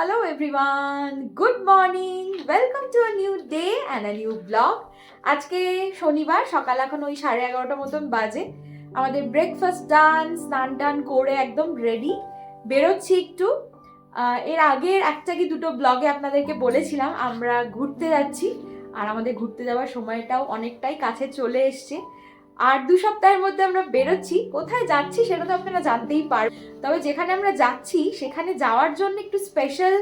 Hello everyone, good morning, welcome to a new day and a new vlog. আজকে শনিবার সকাল এখন ওই সাড়ে এগারোটা মতন বাজে। আমাদের ব্রেকফাস্ট ডান স্নান টান করে একদম রেডি বেরোচ্ছি একটু। এর আগের একটা কি দুটো ব্লগে আপনাদেরকে বলেছিলাম আমরা ঘুরতে যাচ্ছি। আর আমাদের ঘুরতে যাওয়ার সময়টাও অনেকটাই কাছে চলে এসছে। আর দু সপ্তাহের মধ্যে আমরা বেরোচ্ছি। কোথায় যাচ্ছি সেটা তো আপনারা জানতেই পারবেন তবে যেখানে আমরা যাচ্ছি, সেখানে যাওয়ার জন্য একটু স্পেশাল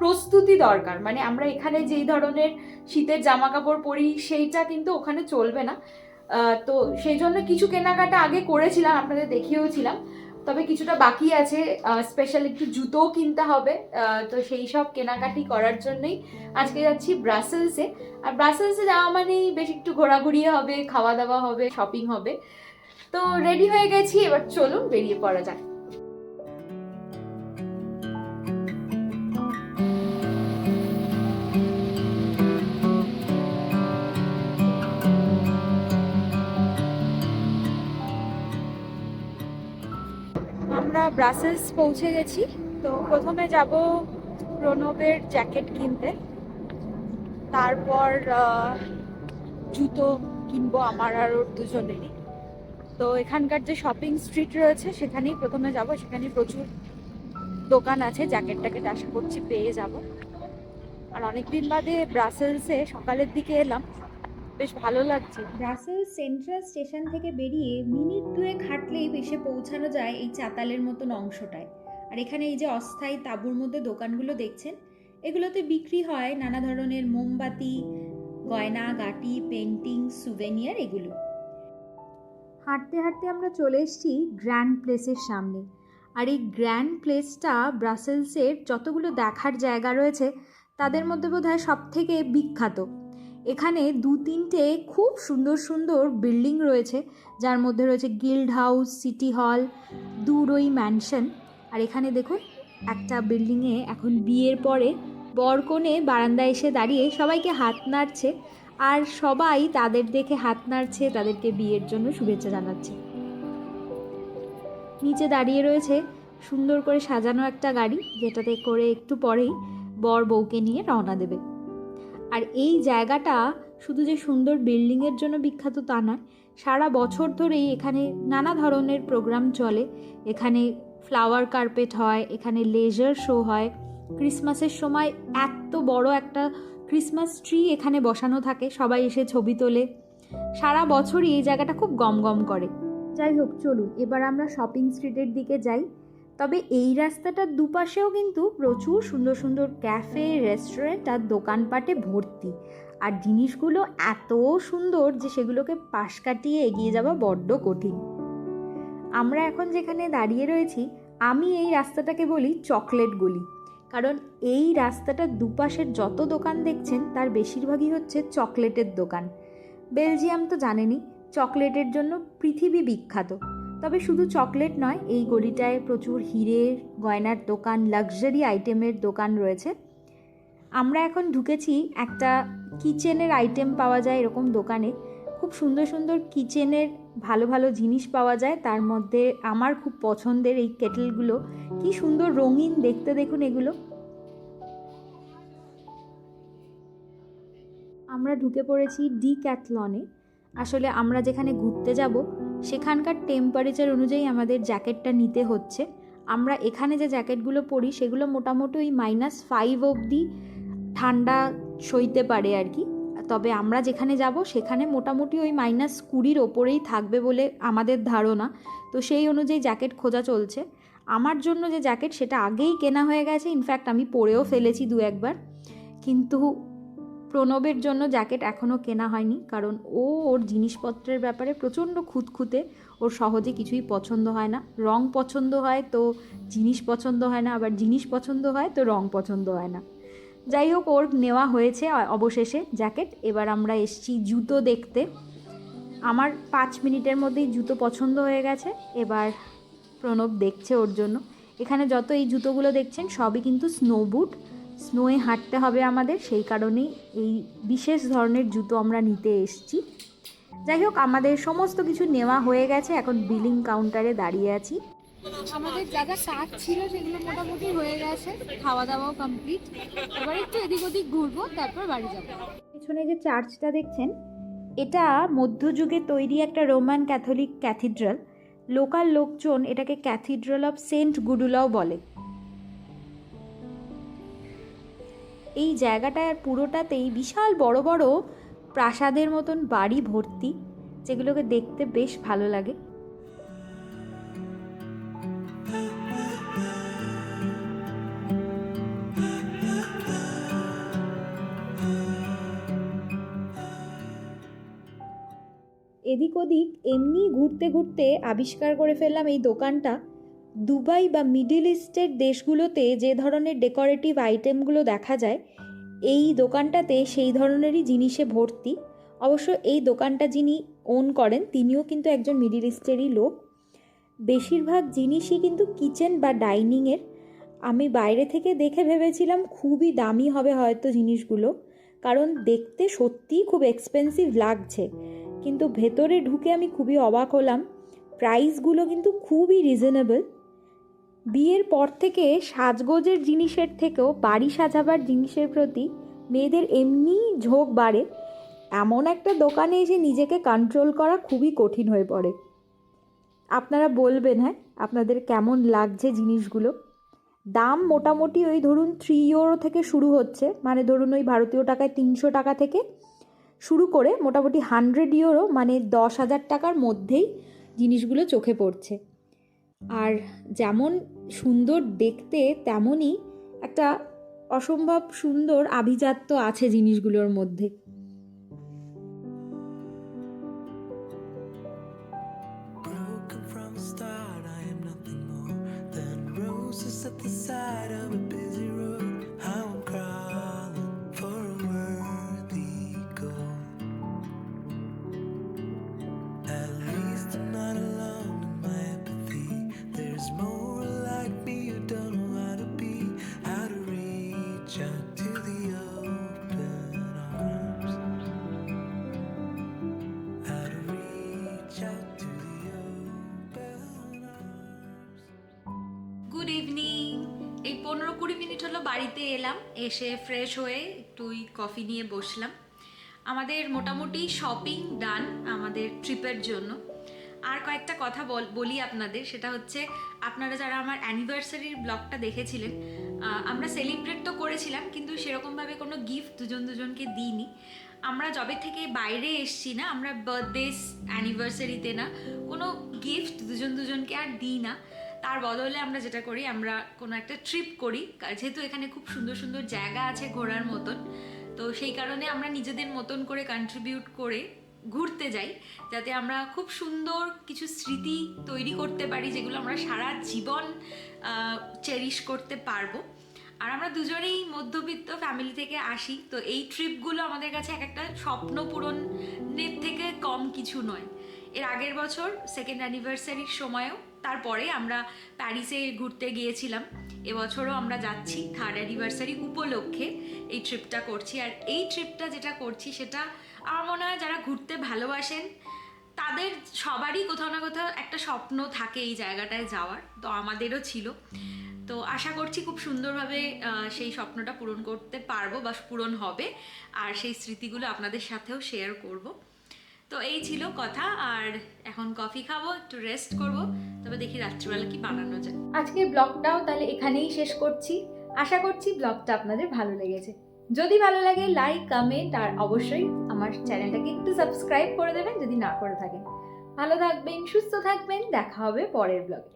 প্রস্তুতি দরকার। মানে আমরা এখানে যেই ধরনের শীতের জামা কাপড় পরি, সেইটা কিন্তু ওখানে চলবে না। তো সেই জন্য কিছু কেনাকাটা আগে করেছিলাম, আপনাদের দেখিয়েওছিলাম তবে কিছুটা বাকি আছে স্পেশাল একটু জুতোও কিনতে হবে তো সেই সব কেনাকাটি করার জন্যই আজকে যাচ্ছি ব্রাসেলসে আর ব্রাসেলসে যাওয়া মানেই বেশ একটু ঘোরাঘুরি হবে খাওয়া দাওয়া হবে শপিং হবে। তো রেডি হয়ে গেছি, এবার চলুন বেরিয়ে পড়া যাক। আমরা ব্রাসেলস পৌঁছে গেছি। তো প্রথমে যাব প্রণবের জ্যাকেট কিনতে। তারপর জুতো কিনবো আমার আর ওর দুজনেরই। তো এখানকার যে শপিং স্ট্রিট রয়েছে, সেখানেই প্রথমে যাব। সেখানে প্রচুর দোকান আছে জ্যাকেট ট্যাকেট আশা করছি পেয়ে যাব। আর অনেকদিন বাদে ব্রাসেলসে সকালের দিকে এলাম। বেশ ভালো লাগছে। ব্রাসেলস সেন্ট্রাল স্টেশন থেকে বেরিয়ে মিনিট দুয়েক হাঁটলেই এসে পৌঁছানো যায় এই চাতালের মতন অংশটায়। আর এখানে এই যে অস্থায়ী তাঁবুর মধ্যে দোকানগুলো দেখছেন, এগুলোতে বিক্রি হয় নানা ধরনের মোমবাতি, গয়না, গাটি পেন্টিং সুভেনিয়ার এগুলো। হাঁটতে হাঁটতে আমরা চলে এসেছি গ্র্যান্ড প্লেসের সামনে। আর এই গ্র্যান্ড প্লেসটা ব্রাসেলসের যতগুলো দেখার জায়গা রয়েছে, তাদের মধ্যে বোধহয় সব থেকে বিখ্যাত। এখানে দু তিনটে খুব সুন্দর সুন্দর বিল্ডিং রয়েছে, যার মধ্যে রয়েছে গিল্ড হাউস, সিটি হল দুরই ম্যানশন আর এখানে দেখুন, একটা বিল্ডিংয়ে এখন বিয়ের পরে বর কনে বারান্দায় এসে দাঁড়িয়ে সবাইকে হাত নাড়ছে, আর সবাই তাদের দেখে হাত নাড়ছে, তাদেরকে বিয়ের জন্য শুভেচ্ছা জানাচ্ছে। নিচে দাঁড়িয়ে রয়েছে সুন্দর করে সাজানো একটা গাড়ি, যেটাতে করে একটু পরেই বর বউকে নিয়ে রওনা দেবে। আর এই জায়গাটা শুধু যে সুন্দর বিল্ডিংয়ের জন্য বিখ্যাত তা নয়, সারা বছর ধরেই এখানে নানা ধরনের প্রোগ্রাম চলে। এখানে ফ্লাওয়ার কার্পেট হয়, এখানে লেজার শো হয়। ক্রিসমাসের সময় এত বড় একটা ক্রিসমাস ট্রি এখানে বসানো থাকে, সবাই এসে ছবি তোলে। সারা বছরই এই জায়গাটা খুব গম গম করে। যাই হোক, চলুন, এবার আমরা শপিং স্ট্রিটের দিকে যাই। তবে এই রাস্তাটার দুপাশেও কিন্তু প্রচুর সুন্দর সুন্দর ক্যাফে, রেস্টুরেন্ট আর দোকানপাটে ভর্তি। আর জিনিসগুলো এত সুন্দর যে সেগুলোকে পাশ কাটিয়ে এগিয়ে যাওয়া বড্ড কঠিন। আমরা এখন যেখানে দাঁড়িয়ে রয়েছি, আমি এই রাস্তাটাকে বলি চকলেট গলি। কারণ এই রাস্তাটার দুপাশের যত দোকান দেখছেন, তার বেশিরভাগই হচ্ছে চকলেটের দোকান। বেলজিয়াম তো জানেনই, চকলেটের জন্য পৃথিবী বিখ্যাত। তবে শুধু চকলেট নয়, এই গলিটায় প্রচুর হিরের, গয়নার দোকান, লাক্সারি আইটেমের দোকান রয়েছে। আমরা এখন ঢুকেছি একটা কিচেনের আইটেম পাওয়া যায় এরকম দোকানে। খুব সুন্দর সুন্দর কিচেনের ভালো ভালো জিনিস পাওয়া যায়। তার মধ্যে আমার খুব পছন্দের এই কেটেলগুলো। কি সুন্দর রঙিন দেখতে দেখুন এগুলো। আমরা ঢুকে পড়েছি ডি ক্যাথলনে। আসলে আমরা যেখানে ঘুরতে যাব সেখানকার টেম্পারেচার অনুযায়ী আমাদের জ্যাকেটটা নিতে হচ্ছে। আমরা এখানে যে জ্যাকেটগুলো পরি, সেগুলো মোটামুটি ওই মাইনাস ফাইভ অবধি ঠান্ডা সইতে পারে আর কি। তবে আমরা যেখানে যাব, সেখানে মোটামুটি ওই মাইনাস কুড়ির ওপরেই থাকবে বলে আমাদের ধারণা। তো সেই অনুযায়ী জ্যাকেট খোঁজা চলছে। আমার জন্য যে জ্যাকেট সেটা আগেই কেনা হয়ে গেছে। ইনফ্যাক্ট আমি পরেও ফেলেছি দু একবার কিন্তু প্রণবের জন্য জ্যাকেট এখনও কেনা হয়নি, কারণ ও ওর জিনিসপত্রের ব্যাপারে প্রচণ্ড খুঁতখুঁতে, ওর সহজে কিছুই পছন্দ হয় না। রং পছন্দ হয় তো জিনিস পছন্দ হয় না, আবার জিনিস পছন্দ হয় তো রং পছন্দ হয় না। যাই হোক, ওর নেওয়া হয়েছে অবশেষে জ্যাকেট। এবার আমরা এসছি জুতো দেখতে। আমার পাঁচ মিনিটের মধ্যেই জুতো পছন্দ হয়ে গেছে। এবার প্রণব দেখছে ওর জন্য। এখানে যত এই জুতোগুলো দেখছেন, সবই কিন্তু স্নো বুট। স্নোয়ে হাঁটতে হবে আমাদের সেই কারণেই এই বিশেষ ধরনের জুতো আমরা নিতে এসেছি। যাই হোক আমাদের সমস্ত কিছু নেওয়া হয়ে গেছে এখন বিলিং কাউন্টারে দাঁড়িয়ে আছি। আমাদের যা যা কাজ ছিল সেগুলো মোটামুটি হয়ে গেছে খাওয়া দাওয়াও কমপ্লিট এবার একটু এদিক ওদিক ঘুরবো তারপর বাড়ি যাব। পেছনে যে চার্চটা দেখছেন এটা মধ্যযুগে তৈরি একটা রোমান ক্যাথলিক ক্যাথিড্রাল। লোকাল লোকজন এটাকে ক্যাথিড্রাল অফ সেন্ট গুডুলাও বলে। এই জায়গাটার পুরোটাতেই বিশাল বড় বড় প্রাসাদের মতন বাড়ি ভর্তি, যেগুলোকে দেখতে বেশ ভালো লাগে। এদিক ওদিক এমনি ঘুরতে ঘুরতে আবিষ্কার করে ফেললাম এই দোকানটা। দুবাই বা মিডিল ইস্টের দেশগুলোতে যে ধরনের ডেকোরেটিভ আইটেমগুলো দেখা যায়, এই দোকানটাতে সেই ধরনেরই জিনিসে ভর্তি। অবশ্য এই দোকানটা যিনি ওন করেন, তিনিও কিন্তু একজন মিডিল ইস্টেরই লোক। বেশিরভাগ জিনিসই কিন্তু কিচেন বা ডাইনিংয়ের। আমি বাইরে থেকে দেখে ভেবেছিলাম খুবই দামি হবে হয়তো জিনিসগুলো, কারণ দেখতে সত্যিই খুব এক্সপেন্সিভ লাগছে। কিন্তু ভেতরে ঢুকে আমি খুবই অবাক হলাম। প্রাইসগুলো কিন্তু খুবই রিজনেবল বিয়ের পর থেকে সাজগোজের জিনিসের থেকেও বাড়ি সাজাবার জিনিসের প্রতি মেয়েদের এমনি ঝোঁক বাড়ে। এমন একটা দোকানে এসে নিজেকে কন্ট্রোল করা খুবই কঠিন হয়ে পড়ে। আপনারা বলবেন হ্যাঁ আপনাদের কেমন লাগছে জিনিসগুলো? দাম মোটামুটি ওই ধরুন থ্রি ইউরো থেকে শুরু হচ্ছে। মানে ধরুন ওই ভারতীয় টাকায় তিনশো টাকা থেকে শুরু করে মোটামুটি হান্ড্রেড ইউরো মানে দশ হাজার টাকার মধ্যেই জিনিসগুলো চোখে পড়ছে। আর যেমন সুন্দর দেখতে তেমনই একটা অসম্ভব সুন্দর আভিজাত্য আছে জিনিসগুলোর মধ্যে at the side of a হলো বাড়িতে এলাম, এসে ফ্রেশ হয়ে একটু ওই কফি নিয়ে বসলাম। আমাদের মোটামুটি শপিং ডান আমাদের ট্রিপের জন্য। আর কয়েকটা কথা বল আপনাদের, সেটা হচ্ছে, আপনারা যারা আমার অ্যানিভার্সারির ব্লগটা দেখেছিলেন আমরা সেলিব্রেট তো করেছিলাম, কিন্তু সেরকমভাবে কোনো গিফট দুজন দুজনকে দিইনি। আমরা যবে থেকে বাইরে এসছি না, আমরা বার্থডে অ্যানিভার্সারিতে না, কোনো গিফট দুজন দুজনকে আর দিই না। তার বদলে আমরা যেটা করি, আমরা কোনো একটা ট্রিপ করি। যেহেতু এখানে খুব সুন্দর সুন্দর জায়গা আছে ঘোরার মতন, তো সেই কারণে আমরা নিজেদের মতন করে কন্ট্রিবিউট করে ঘুরতে যাই, যাতে আমরা খুব সুন্দর কিছু স্মৃতি তৈরি করতে পারি, যেগুলো আমরা সারা জীবন চেরিশ করতে পারব। আর আমরা দুজনেই মধ্যবিত্ত ফ্যামিলি থেকে আসি, তো এই ট্রিপগুলো আমাদের কাছে এক একটা স্বপ্ন পূরণের থেকে কম কিছু নয়। এর আগের বছর সেকেন্ড অ্যানিভার্সারির সময়ও, তারপরে আমরা প্যারিসে ঘুরতে গিয়েছিলাম। এবছরও আমরা যাচ্ছি থার্ড অ্যানিভার্সারি উপলক্ষে এই ট্রিপটা করছি। আর এই ট্রিপটা যেটা করছি, সেটা আমার মনে হয় যারা ঘুরতে ভালোবাসেন, তাদের সবারই কোথাও না কোথাও একটা স্বপ্ন থাকে এই জায়গাটায় যাওয়ার। তো আমাদেরও ছিল। তো আশা করছি খুব সুন্দরভাবে সেই স্বপ্নটা পূরণ করতে পারব বা পূরণ হবে। আর সেই স্মৃতিগুলো আপনাদের সাথেও শেয়ার করব। তো এই ছিল কথা, আর এখন কফি খাব, একটু রেস্ট করব। তবে দেখি রাত্রিবেলা কি বানানো যায়। আজকের ব্লগটাও তাহলে এখানেই শেষ করছি। আশা করছি ব্লগটা আপনাদের ভালো লেগেছে। যদি ভালো লাগে লাইক কমেন্ট আর অবশ্যই আমার চ্যানেলটাকে একটু সাবস্ক্রাইব করে দেবেন, যদি না করে থাকেন। ভালো থাকবেন, সুস্থ থাকবেন, দেখা হবে পরের ব্লগে।